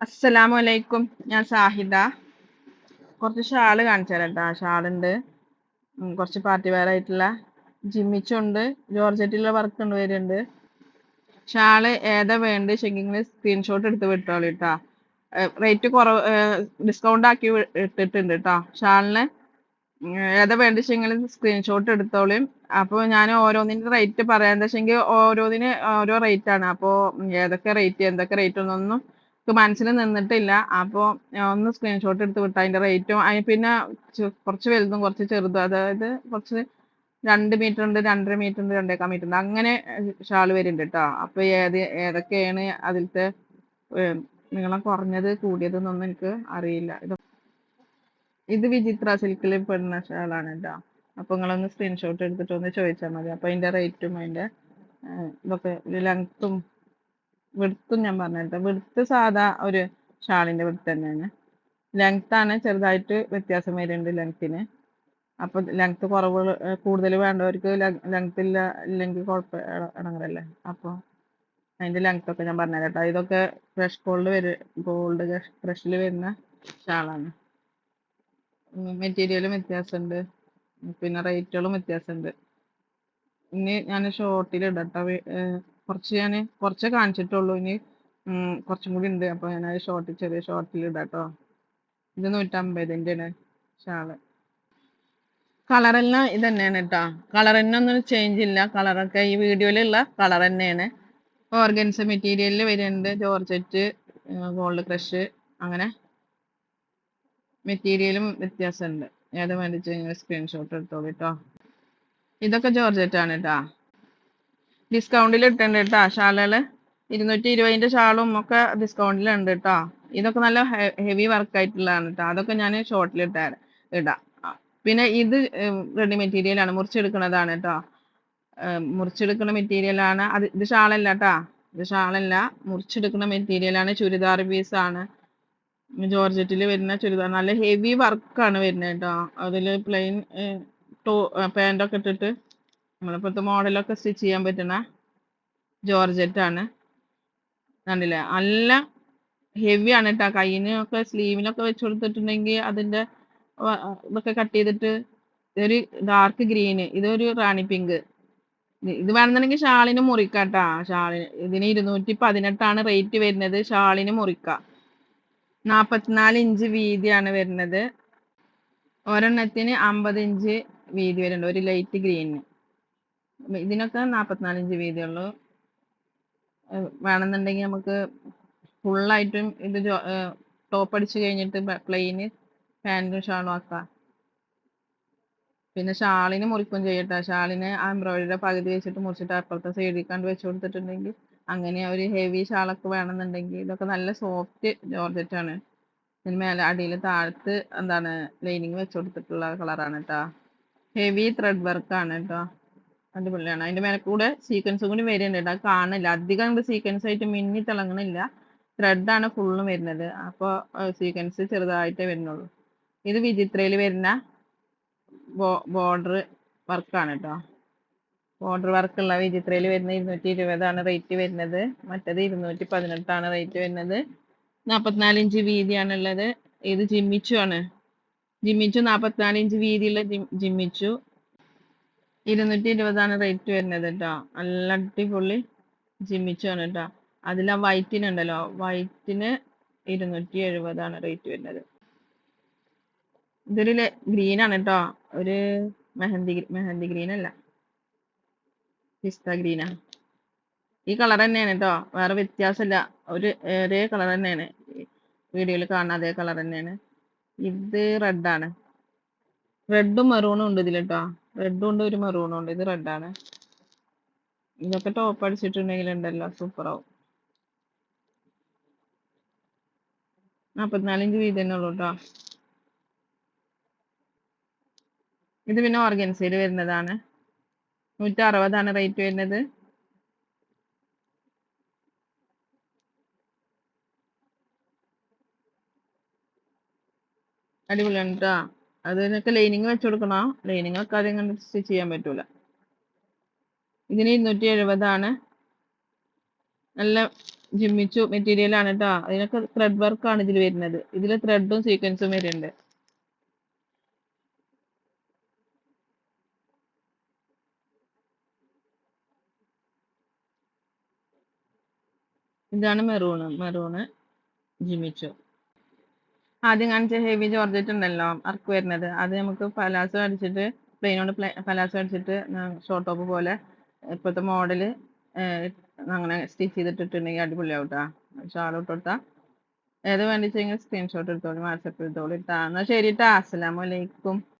അസ്സലാമു അലൈക്കും ഞാൻ സാഹിദ കുറച്ച് ഷാൾ കാണിച്ചു തരാം കേട്ടോ ഷാളുണ്ട് കുറച്ച് പാർട്ടി വെയർ ആയിട്ടുള്ള ജിമ്മിച്ചുണ്ട്. ജോർജറ്റിലുള്ള വർക്ക് ഉണ്ട് വരുന്നുണ്ട്. ഷാൾ ഏതാ വേണ്ട ശരിക്കും സ്ക്രീൻഷോട്ട് എടുത്ത് വിട്ടോളൂ കേട്ടോ റേറ്റ് കുറവ് ഡിസ്കൗണ്ട് ആക്കി ഇട്ടിട്ടുണ്ട് കേട്ടോ ഷാളിന് ഏതാ വേണ്ടിച്ചെങ്കിൽ സ്ക്രീൻഷോട്ട് എടുത്തോളും. അപ്പോൾ ഞാൻ ഓരോന്നിന്റെ റേറ്റ് പറയാൻ വെച്ചെങ്കിൽ ഓരോന്നിന് ഓരോ റേറ്റ് ആണ്. അപ്പോ ഏതൊക്കെ റേറ്റ് എന്തൊക്കെ റേറ്റ് ഒന്നൊന്നും മനസ്സിൽ നിന്നിട്ടില്ല. അപ്പോൾ ഒന്ന് സ്ക്രീൻഷോട്ട് എടുത്ത് വിട്ട അതിന്റെ റേറ്റും അതിന് പിന്നെ കുറച്ച് വലുതും കുറച്ച് ചെറുതും. അതായത് കുറച്ച് രണ്ട് മീറ്റർ ഉണ്ട് രണ്ടര മീറ്റർ ഉണ്ട് രണ്ടേക്കാൽ മീറ്റർ ഉണ്ട്. അങ്ങനെ ഷാൾ വരുന്നുണ്ട് കേട്ടോ അപ്പോൾ ഏത് ഏതൊക്കെയാണ് അതിലത്തെ നിങ്ങളെ കുറഞ്ഞത് കൂടിയതെന്നൊന്നും എനിക്ക് അറിയില്ല. ഇത് ഇത് വിചിത്ര സിൽക്കിൽ പെടുന്ന ഷാളാണ് കേട്ടോ അപ്പോൾ നിങ്ങളൊന്ന് സ്ക്രീൻഷോട്ട് എടുത്തിട്ട് ഒന്ന് ചോദിച്ചാൽ മതി. അപ്പോൾ അതിന്റെ റേറ്റും അതിന്റെ ഇതൊക്കെ ലെങ്ത്തും വിടുത്തും ഞാൻ പറഞ്ഞിട്ട് വിടുത്ത് സാധാ ഒരു ഷാളിന്റെ വിടുത്ത് തന്നെയാണ്. ലെങ്ത് ആണ് ചെറുതായിട്ട് വ്യത്യാസം വരുന്നുണ്ട് ലെങ്ത്തിന് അപ്പോൾ ലെങ്ത് കുറവ് കൂടുതൽ വേണ്ടവർക്ക് ലെങ്ത് ഇല്ല ഇല്ലെങ്കിൽ കുഴപ്പം അപ്പോൾ അതിന്റെ ലെങ്ത് ഒക്കെ ഞാൻ പറഞ്ഞുതരാം കേട്ടോ ഇതൊക്കെ ഫ്രഷ് ഗോൾഡ് വരും ഗോൾഡ് ഫ്രഷിൽ വരുന്ന ഷാളാണ്. മെറ്റീരിയലും വ്യത്യാസമുണ്ട് പിന്നെ റേറ്റുകളും വ്യത്യാസമുണ്ട് ഇനി ഞാൻ ഷോർട്ടിൽ ഇടട്ടോ കുറച്ച് ഞാൻ കുറച്ച് കാണിച്ചിട്ടുള്ളൂ. ഇനി കുറച്ചും കൂടി ഉണ്ട് അപ്പോൾ ഞാൻ ഷോർട്ടിൽ ചെറിയ ഷോർട്ടിൽ ഇടാട്ടോ ഇത് നൂറ്റമ്പതിന്റെ ആണ് ഷാൾ. കളറെല്ലാം ഇത് തന്നെയാണ് കേട്ടോ കളർ തന്നെ ഒന്നും ചേഞ്ച് ഇല്ല. കളറൊക്കെ ഈ വീഡിയോയിലുള്ള കളർ തന്നെയാണ് ഓർഗൻസ് മെറ്റീരിയലിൽ വരുന്നുണ്ട്. ജോർജറ്റ് ഗോൾഡ് ക്രഷ് അങ്ങനെ മെറ്റീരിയലും വ്യത്യാസമുണ്ട്. ഏത് വേണ്ടിച്ച് നിങ്ങൾ സ്ക്രീൻഷോട്ട് എടുത്തോളൂ കേട്ടോ ഇതൊക്കെ ജോർജറ്റ് ആണ് കേട്ടോ ഡിസ്കൗണ്ടിൽ ഇട്ടുണ്ട് കേട്ടോ ഷാളുകൾ ഇരുന്നൂറ്റി ഇരുപതിന്റെ ഷാളും ഒക്കെ ഡിസ്കൗണ്ടിലുണ്ട് കേട്ടോ ഇതൊക്കെ നല്ല ഹെവി വർക്ക് ആയിട്ടുള്ളതാണ് കേട്ടോ അതൊക്കെ ഞാൻ ഷോർട്ടിൽ ഇട്ടാ ഇടാം. പിന്നെ ഇത് റെഡി മെറ്റീരിയലാണ് മുറിച്ചെടുക്കുന്നതാണ് കേട്ടോ മുറിച്ചെടുക്കുന്ന മെറ്റീരിയലാണ് അത് ഇത് ഷാളല്ല കേട്ടോ ഇത് ഷാളല്ല. മുറിച്ചെടുക്കുന്ന മെറ്റീരിയലാണ് ചുരിദാർ പീസാണ് ജോർജറ്റിൽ വരുന്ന ചുരിദാർ. നല്ല ഹെവി വർക്കാണ് വരുന്നത് കേട്ടോ അതിൽ പ്ലെയിൻ ടോ പാന്റൊക്കെ ഇട്ടിട്ട് നമ്മളിപ്പോഴത്തെ മോഡലൊക്കെ സ്റ്റിച്ച് ചെയ്യാൻ പറ്റുന്ന ജോർജറ്റാണ്. കണ്ടില്ലേ? നല്ല ഹെവി ആണ് കേട്ടോ കയ്യിനൊക്കെ സ്ലീവിനൊക്കെ വെച്ച് കൊടുത്തിട്ടുണ്ടെങ്കിൽ അതിന്റെ ഇതൊക്കെ കട്ട് ചെയ്തിട്ട് ഇതൊരു ഡാർക്ക് ഗ്രീന് ഇതൊരു റാണി പിങ്ക് ഇത് വേണമെന്നുണ്ടെങ്കിൽ ഷാളിന് മുറിക്കാട്ടാ ഷാളിന് ഇതിന് ഇരുന്നൂറ്റി പതിനെട്ടാണ് റേറ്റ് വരുന്നത്. ഷാളിന് മുറിക്കാം. നാൽപ്പത്തിനാല് ഇഞ്ച് വീതിയാണ് വരുന്നത്. ഒരെണ്ണത്തിന് അമ്പത് ഇഞ്ച് വീതി വരുന്നുണ്ട്. ഒരു ലൈറ്റ് ഗ്രീനിന്. ഇതിനൊക്കെ നാൽപ്പത്തിനാല് ഇഞ്ച് വീതിയുള്ളൂ വേണമെന്നുണ്ടെങ്കിൽ നമുക്ക് ഫുള്ളായിട്ടും ഇത് ടോപ്പ് അടിച്ച് കഴിഞ്ഞിട്ട് പ്ലെയിന് പാന്റും ഷാളും ആക്കാം. പിന്നെ ഷാളിന് മുറിക്കും ചെയ്യട്ടെ. ഷാളിന് എംബ്രോയിഡറിയുടെ പകുതി വെച്ചിട്ട് മുറിച്ചിട്ട് അപ്പുറത്തെ സൈഡിൽ കണ്ട് വെച്ച് കൊടുത്തിട്ടുണ്ടെങ്കിൽ അങ്ങനെ ഒരു ഹെവി ഷാളൊക്കെ വേണമെന്നുണ്ടെങ്കിൽ ഇതൊക്കെ നല്ല സോഫ്റ്റ് ജോർജറ്റ് ആണ്. ഇതിന് മേലെ അടിയിൽ താഴത്ത് എന്താണ് ലൈനിങ് വെച്ച് കൊടുത്തിട്ടുള്ള കളറാണ് കേട്ടോ ഹെവി ത്രെഡ് വർക്ക് ആണ് കേട്ടോ അടിപൊളിയാണ്. അതിന്റെ മേലെ കൂടെ സീക്വൻസും കൂടി വരുന്നുണ്ട് കേട്ടോ കാണില്ല. അധികം സീക്വൻസ് ആയിട്ട് മിന്നി തിളങ്ങണില്ല. ആണ് ഫുള്ളും വരുന്നത്. അപ്പോൾ സീക്വൻസ് ചെറുതായിട്ടേ വരുന്നുള്ളൂ. ഇത് വിചിത്രയിൽ വരുന്ന ബോർഡർ വർക്കാണ് കേട്ടോ ബോർഡർ വർക്കുള്ള വിചിത്രയിൽ വരുന്ന ഇരുന്നൂറ്റി ഇരുപതാണ് റേറ്റ് വരുന്നത്. മറ്റത് ഇരുന്നൂറ്റി പതിനെട്ടാണ് റേറ്റ് വരുന്നത്. നാൽപ്പത്തിനാല് ഇഞ്ച് വീതിയാണുള്ളത്. ഇത് ജിമ്മിച്ചു ആണ്. ജിമ്മിച്ചു നാൽപ്പത്തിനാല് ഇഞ്ച് വീതിയുള്ള ജിമ്മിച്ചു. ഇരുന്നൂറ്റി ഇരുപതാണ് റേറ്റ് വരുന്നത് കേട്ടോ നല്ല അടിപൊളി ജിമ്മിച്ചു ആണ് കേട്ടോ അതിൽ ആ വൈറ്റിനുണ്ടല്ലോ വൈറ്റിന് ഇരുന്നൂറ്റി എഴുപതാണ് റേറ്റ് വരുന്നത്. ഇതൊരു ഗ്രീനാണ് കേട്ടോ ഒരു മെഹന്തി മെഹന്തി ഗ്രീൻ അല്ല. പിസ്ത ഗ്രീനാ ഈ കളർ തന്നെയാണ് കേട്ടോ വേറെ വ്യത്യാസമില്ല. ഒരു ഒരേ കളർ തന്നെയാണ്. വീഡിയോയിൽ കാണുന്ന അതേ കളർ തന്നെയാണ്. ഇത് റെഡാണ്. റെഡും മെറൂണും ഉണ്ട് ഇതിൽ കേട്ടോ റെഡും ഉണ്ട് ഒരു മെറൂണും ഉണ്ട്. ഇത് റെഡാണ്. ഇതൊക്കെ ടോപ്പ് അടിച്ചിട്ടുണ്ടെങ്കിൽ ഉണ്ടല്ലോ. സൂപ്പറാവും. നാൽപ്പത്തിനാലിഞ്ച് വീതി തന്നെ ഉള്ളൂ കേട്ടോ ഇത് പിന്നെ ഓർഗൻസയിൽ വരുന്നതാണ്. നൂറ്റി അറുപതാണ് റേറ്റ് വരുന്നത്. അടിപൊളിയാണ് കേട്ടോ അതിനൊക്കെ ലൈനിങ് വെച്ച് കൊടുക്കണോ? ലൈനിങ് ഒക്കെ ആദ്യം സ്റ്റിച്ച് ചെയ്യാൻ പറ്റൂല. ഇതിന് ഇരുന്നൂറ്റി എഴുപതാണ് നല്ല ജിമ്മിച്ചു മെറ്റീരിയലാണ് കേട്ടോ അതിനൊക്കെ ത്രെഡ് വർക്കാണ് ഇതിൽ വരുന്നത്. ഇതിൽ ത്രെഡും സീക്വൻസും വരുന്നുണ്ട്. ഇതാണ് മെറൂണ് മെറൂണ് ജിമിച്ചു. ആദ്യം കാണിച്ച ഹെവി ജോർജറ്റ് ഉണ്ടല്ലോ അർക്ക് വരുന്നത്. അത് നമുക്ക് പലാസോ അടിച്ചിട്ട് പ്ലെയിനോട് പലാസോ അടിച്ചിട്ട് ഷോർട്ട് ടോപ്പ് പോലെ ഇപ്പോഴത്തെ മോഡൽ അങ്ങനെ സ്റ്റിച്ച് ചെയ്തിട്ടിട്ടുണ്ടെങ്കിൽ അടിപൊളിയാവും കേട്ടോ ഷാൾ ഇട്ട് കൊടുത്താൽ ഏത് സ്ക്രീൻഷോട്ട് എടുത്തോളൂ വാട്സപ്പ് എടുത്തോളൂ ഇട്ടാ എന്നാൽ ശരി ഇട്ടാ അസ്സലാമു അലൈക്കും.